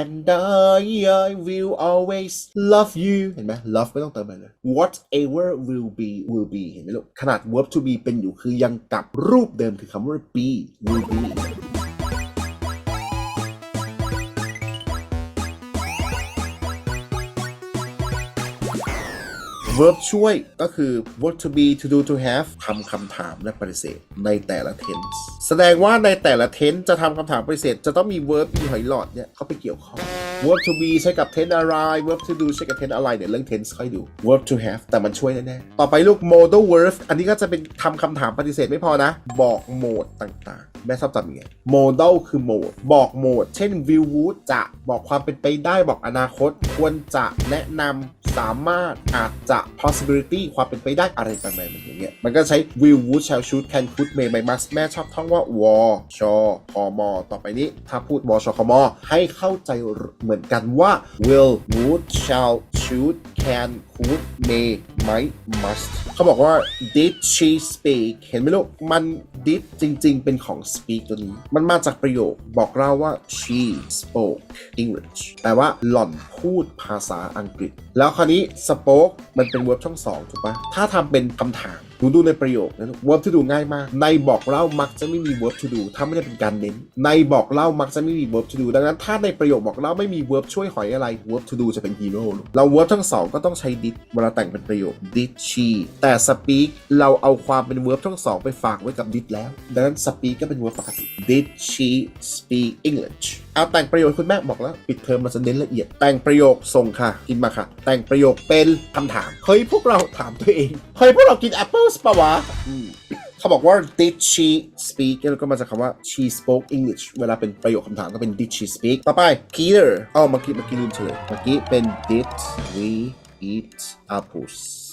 and I I will always love you เห็นไหม love ไม่ต้องเติมอะไรเลย whatever will be will be เห็นไหมลูก ขนาด verb to be เป็นอยู่คือยังกับรูปเดิมคือคำว่า be will be verb ช่วยก็คือ verb to be to do to have ทำคำถามและปฏิเสธในแต่ละ tense แสดงว่าในแต่ละ tense จะทำคำถามปฏิเสธ จะต้องมี verb มีหอยหลอดเนี่ยเข้าไปเกี่ยวข้อง verb to be ใช้กับ tense อะไร verb to do ใช้กับ tense อะไรเนี่ยเรื่อง tense ค่อยดู verb to have แต่มันช่วยแน่ๆ ต่อไปลูก modal verb อันนี้ก็จะเป็นทำคำถามปฏิเสธไม่พอนะ บอกโหมดต่างๆ แม่ชอบจำยังไง modal คือโหมด บอกโหมด เช่น will would จะบอกความเป็นไปได้บอกอนาคต ควรจะแนะนำสามารถอาจจะ possibility ความเป็นไปได้อะไรต่างๆมันอย่างเงี้ยมันก็ใช้ will would shall should can could may may must แม่ชอบท่องว่าวอชอพมต่อไปนี้ถ้าพูดวอชอคมให้เข้าใจเหมือนกันว่า will would shall should can could may might must เขาบอกว่า did she speak เห็นไหมลูก มัน did จริง ๆ เป็นของ speak ตัวนี้ มันมาจากประโยคบอกเราว่า she spoke English แปลว่าหล่อนพูดภาษาอังกฤษ แล้วคราวนี้ spoke มันเป็น verb ช่องสองถูกปะถ้าทำเป็นคำถามดูดูในประโยคนะลูก verb to do ง่ายมาก ในบอกเล่ามักจะไม่มี verb to do ถ้าไม่ได้เป็นการเน้น ในบอกเล่ามักจะไม่มี verb to do ดังนั้นถ้าในประโยคบอกเล่าไม่มี verb ช่วยหอยอะไร verb to do จะเป็น hero เรา verb ทั้งสองก็ต้องใช้ did เวลาแต่งเป็นประโยค did she แต่ speak เราเอาความเป็น verb ทั้งสองไปฝากไว้กับ did แล้ว ดังนั้น speak ก็เป็น verb ปกติ did she speak English เอาแต่งประโยคคุณแม่บอกแล้วปิดเทอมมันจะเน้นละเอียด แต่งประโยคส่งค่ะ กินมาค่ะ แต่งประโยคเป็นคำถามเฮ้ยพวกเราถามตัวเองเฮ้ยพวกเรากินแอปเปิลปะวะเขาบอกว่า did she speak แล้วก็มาจากคำว่า she spoke English เวลาเป็นประโยคคำถามก็เป็น did she speak ต่อไป Peter อ๋อเมื่อกี้เมื่อกี้ลืมเฉลยเมื่อกี้เป็น did we eat apples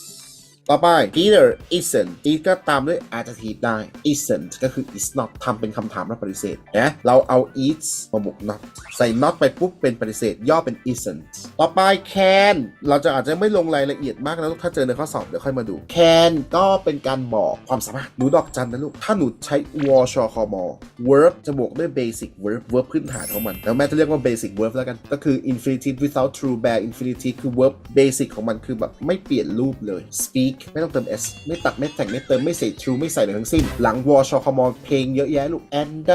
ต่อไป either isn't it ก็ตามด้วย adjective ได้ isn't ก็คือ is not ทำเป็นคำถามและปฏิเสธนะเราเอา is มาบวก not ใส่ not ไปปุ๊บเป็นปฏิเสธย่อเป็น isn't ต่อไป can เราจะอาจจะไม่ลงรายละเอียดมากนะลูกถ้าเจอในข้อสอบเดี๋ยวค่อยมาดู can ก็เป็นการบอกความสามารถหนูดอกจันนะลูก ถ้าหนูใช้วอชอคอมอ verb จะบวกด้วย basic verb verb พื้นฐานของมัน แล้วแม่จะเรียกว่า basic verb แล้วกัน ก็คือ infinitive without true bare infinitive คือ verb basic ของมันคือแบบไม่เปลี่ยนรูปเลย speak ไม่ต้องเติม s ไม่ตัดไม่แต่งไม่เติมไม่ใส่ true ไม่ใส่อะไรทั้งสิ้น หลังวอชอคอมอเพลงเยอะแยะลูก and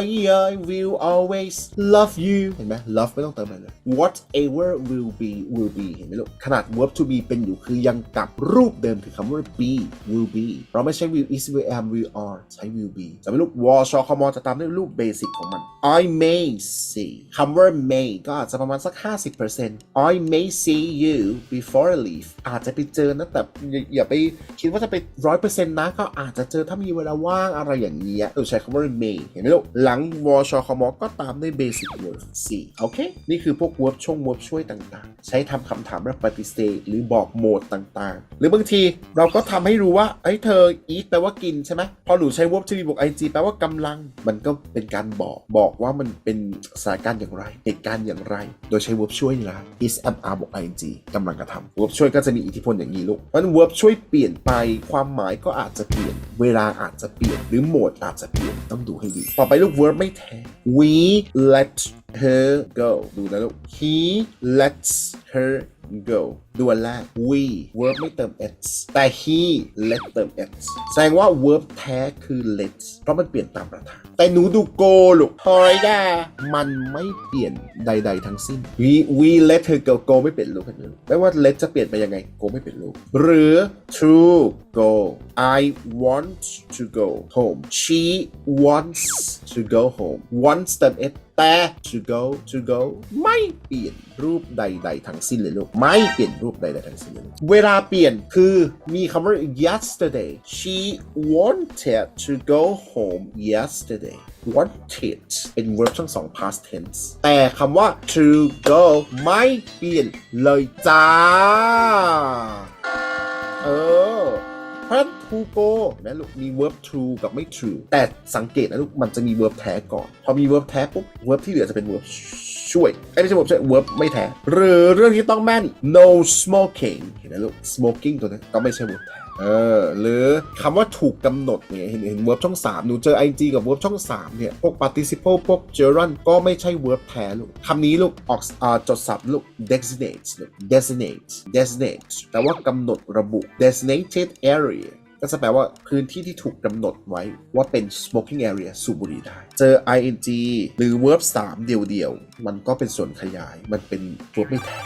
I I will always love you เห็นไหม love ไม่ต้องเติมอะไรเลย whatever will be will be เห็นไหมลูกขนาด verb to be เป็นอยู่คือยังกับรูปเดิมคือคำว่า be will be เราไม่ใช้ will is will am will are ใช้ will be จะเป็นลูกวอชอคอมอจะตามด้วยรูป basic ของมัน I may see คำว่า may ก็อาจจะประมาณสัก 50% I may see you before I leave อาจจะไปเจอนะแต่อย่าอย่าไปคิดว่าจะไปร้อยเปอร์เซ็นะก็อาจจะเจอถ้ามีเวลาว่างอะไรอย่างเงี้ยเราใช้คำว่า may เห็นไหมลูกหลังวอชอคอมอก็ตามด้วย basic verb see โอเค นี่คือพวก verb ช่วง verb ช่วยต่างๆ ใช้ทำคำถามและปฏิเสธหรือบอกโหมดต่างๆ หรือบางทีเราก็ทำให้รู้ว่าเอ้ยเธอ eat แปลว่ากินใช่ไหมพอหนูใช้ verb to be บวก ing แปลว่ากำลัง มันก็เป็นการบอกบอกว่ามันเป็นสถานการณ์อย่างไรเหตุการณ์อย่างไร โดยใช้ verb ช่วยนี่ละ is am are บวก ing กำลังกระทำ verb ช่วยก็จะมีอิทธิพลอย่างนี้ลูกเพราะนั้น verb ช่วยเปลี่ยนไปความหมายก็อาจจะเปลี่ยน เวลาอาจจะเปลี่ยน หรือโหมดอาจจะเปลี่ยนต้องดูให้ดี ต่อไปลูก verb ไม่แท้ we let her go ดูนะลูก he lets her go ดูอันแรก we verb ไม่เติม s แต่ he let เติม s แสดงว่า verb แท้คือ let เพราะมันเปลี่ยนตามประธาน แต่หนูดู go ลูก h o r i d a มันไม่เปลี่ยนใด ๆ ทั้งสิ้น we we let her go go ไม่เปลี่ยนรูปเห็นไหมลูกไม่ว่า let จะเปลี่ยนไปยังไง go ไม่เปลี่ยนรูปหรือ true go I want to go home she wants to go home wants เติม s แต่ to go to go ไม่เปลี่ยนรูปใด ๆ ทั้งสิ้นเลยลูก ไม่เปลี่ยนรูปใด ๆ ทั้งสิ้นเลยเวลาเปลี่ยนคือมีคำว่า yesterday she wanted to go home yesterday wanted เป็น verb ทั้งสอง past tense แต่คำว่า to go ไม่เปลี่ยนเลยจ้า เออ เพราะฉะนั้นะลูกมี verb true กับไม่ true แต่สังเกตนะลูกมันจะมี verb แท้ก่อน พอมี verb แท้ปุ๊บ verb ที่เหลือจะเป็น verb ช่วยไอ้ไม่ใช่ verb ช่วย verb ไม่แท้ หรือเรื่องที่ต้องแม่น no smoking เห็นไหมลูก smoking ตัวนี้ก็ไม่ใช่ verb แท้ เออหรือคำว่าถูกกำหนดเนี่ยเห็นเห็น verb ช่อง 3 หนูเจอ ing กับ verb ช่อง 3 เนี่ย พวก participle พวก gerund ก็ไม่ใช่ verb แท้ลูกคำนี้ลูกออกอจดศัพท์ลูก designate ลูก designate designate แปลว่ากำหนดระบุ designated area ก็จะแปลว่าพื้นที่ที่ถูกกำหนดไว้ว่าเป็น smoking area สูบบุหรี่ได้ เจอ ing หรือ verb 3 เดียวๆ มันก็เป็นส่วนขยาย มันเป็น verb ไม่แท้